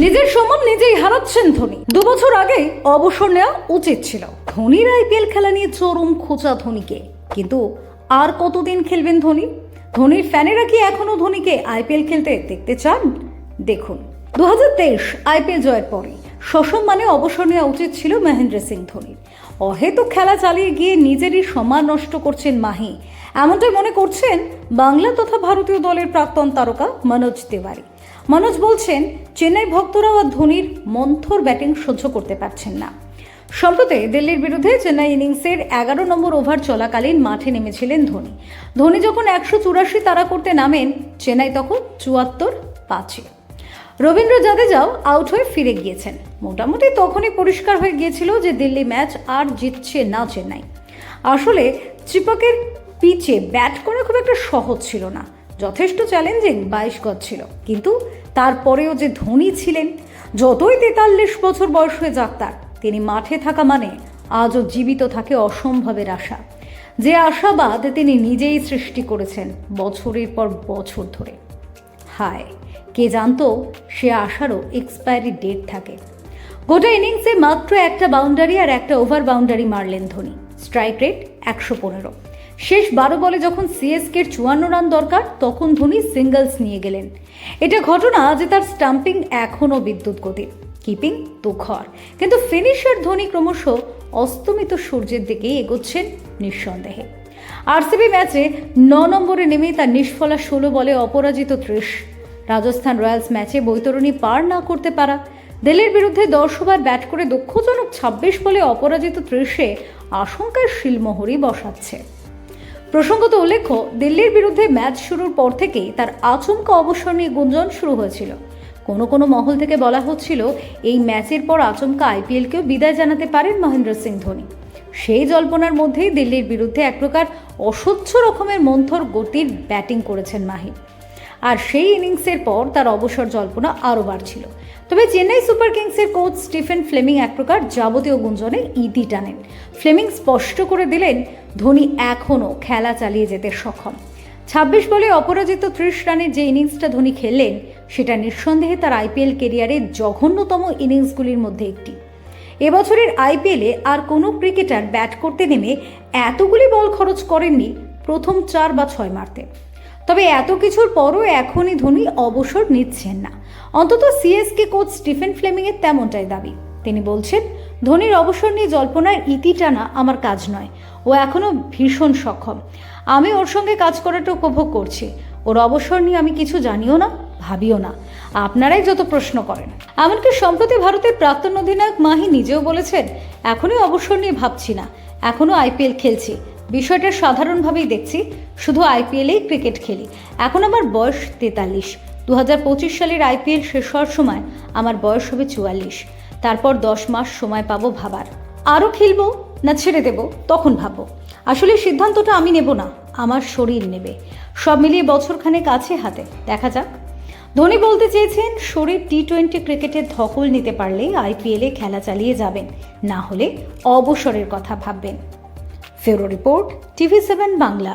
নিজের সম্মান নিজেই হারাচ্ছেন ধোনি। দু বছর আগে অবসর নেওয়া উচিত ছিল। ধোনির আইপিএল খেলা নিয়ে চরম খোঁচা ধোনিকে। কিন্তু আর কতদিন খেলবেন ধোনি? ধোনির ফ্যানেরা কি এখনও ধোনিকে আইপিএল খেলতে দেখতে চান? দেখুন দু হাজার তেইশ আইপিএল জয়ের পরে সসম্মানে অবসর নেওয়া উচিত ছিল মহেন্দ্র সিং ধোনির। অহেতুক খেলা চালিয়ে গিয়ে নিজেরই সম্মান নষ্ট করছেন মাহি। এমনটাই মনে করছেন বাংলা তথা ভারতীয় দলের প্রাক্তন তারকা মনোজ তিওয়ারি। মনোজ বলছেন, চেন্নাই ভক্তরা আর ধোনির মন্থর ব্যাটিং সহ্য করতে পারছেন না। সম্প্রতি দিল্লির বিরুদ্ধে চেন্নাই ইনিংসের এগারো নম্বর ওভার চলাকালীন মাঠে নেমেছিলেন ধোনি। ধোনি যখন একশো চুরাশি তাড়া করতে নামেন, চেন্নাই তখন চুয়াত্তর পাঁচে। রবীন্দ্র জাদেজাও আউট হয়ে ফিরে গিয়েছেন। মোটামুটি তখনই পরিষ্কার হয়ে গিয়েছিল যে দিল্লি ম্যাচ আর জিতছে না চেন্নাই। আসলে চিপকের পিচে ব্যাট করা খুব একটা সহজ ছিল না। যথেষ্ট চ্যালেঞ্জিং বাইশ গজ ছিল। কিন্তু তারপরেও যে ধোনি ছিলেন, যতই তেতাল্লিশ বছর বয়স হয়ে যাক তার, তিনি মাঠে থাকা মানে আজও জীবিত থাকে অসম্ভবের আশা। যে আশাবাদ তিনি নিজেই সৃষ্টি করেছেন বছরের পর বছর ধরে। হায় কে জানতো সে আশারও এক্সপায়ারি ডেট থাকে। গোটা ইনিংসে মাত্র একটা বাউন্ডারি আর একটা ওভার বাউন্ডারি মারলেন ধোনি। স্ট্রাইক রেট একশো পনেরো। শেষ বারো বলে যখন সিএসকের চুয়ান্ন রান দরকার, তখন ধোনি সিঙ্গলস নিয়ে গেলেন। এটা ঘটনা যে তার স্টাম্পিং এখনও বিদ্যুৎ গতির। কিপিং তুখর কিন্তু ফিনিশার ধোনি ক্রমশ অস্তমিত সূর্যের দিকেই এগোচ্ছেন নিঃসন্দেহে। আরসিবি ম্যাচে ন নম্বরে নেমে তার নিষ্ফলা ষোলো বলে অপরাজিত ত্রিশ। রাজস্থান রয়্যালস ম্যাচে বৈতরণী পার না করতে পারা। দিল্লির বিরুদ্ধে দশ ওভার ব্যাট করে দুঃখজনক ছাব্বিশ বলে অপরাজিত ত্রিশে আশঙ্কার শিলমোহরই বসাচ্ছে। প্রসঙ্গত উল্লেখ্য, দিল্লির বিরুদ্ধে ম্যাচ শুরুর পর থেকেই তার আচমকা অবসর নিয়ে গুঞ্জন শুরু হয়েছিল। কোনো কোনো মহল থেকে বলা হচ্ছিল, এই ম্যাচের পর আচমকা আইপিএলকেও বিদায় জানাতে পারেন মহেন্দ্র সিং ধোনি। সেই জল্পনার মধ্যেই দিল্লির বিরুদ্ধে এক প্রকার অসহ্য রকমের মন্থর গতির ব্যাটিং করেছেন মাহি। আর সেই ইনিংসের পর তার অবসর জল্পনা আরও বাড়ছিল। তবে চেন্নাই সুপার কিংসের কোচ স্টিফেন ফ্লেমিং এক প্রকার যাবতীয় গুঞ্জনে ইতি টানেন। ফ্লেমিং স্পষ্ট করে দিলেন, ধোনি এখনও খেলা চালিয়ে যেতে সক্ষম। ছাব্বিশ বলে অপরাজিত ত্রিশ রানের যে ইনিংসটা ধোনি খেললেন, সেটা নিঃসন্দেহে তার আইপিএল কেরিয়ারের জঘন্যতম ইনিংসগুলির মধ্যে একটি। এবছরের আইপিএলে আর কোনো ক্রিকেটার ব্যাট করতে নেমে এতগুলি বল খরচ করেননি প্রথম চার বা ছয় মারতে। তবে এত কিছুর পরও এখনই ধোনি অবসর নিচ্ছেন না। অন্তত সিএসকে কোচ স্টিফেন ফ্লেমিংয়ের তেমনটাই দাবি। তিনি বলছেন, ধোনির অবসর নিয়ে জল্পনার ইতি টানা আমার কাজ নয়। ও এখনও ভীষণ সক্ষম। আমি ওর সঙ্গে কাজ করাটা উপভোগ করছি। ওর অবসর নিয়ে আমি কিছু জানিও না, ভাবিও না। আপনারাই যত প্রশ্ন করেন। এমনকি সম্প্রতি ভারতের প্রাক্তন অধিনায়ক মাহি নিজেও বলেছেন, এখনই অবসর নিয়ে ভাবছি না। এখনও আইপিএল খেলছি। বিষয়টা সাধারণভাবেই দেখছি, শুধু আইপিএলেই ক্রিকেট খেলি। এখন আমার বয়স তেতাল্লিশ। দু সালের আইপিএল শেষ হওয়ার সময় আমার বয়স হবে চুয়াল্লিশ। তারপর দশ মাস সময় পাবো ভাবার। আরও খেলব না ছেড়ে দেব, তখন ভাববো আসলে সিদ্ধান্তটা আমি নেব না, আমার শরীর নেবে। সব মিলিয়ে বছরখানেক আছে হাতে, দেখা যাক। ধোনি বলতে চেয়েছেন, শরীর টি টোয়েন্টি ক্রিকেটের ধকল নিতে পারলে আইপিএলে খেলা চালিয়ে যাবেন, না হলে অবসরের কথা ভাববেন। ফেরো রিপোর্ট টিভি সেভেন বাংলা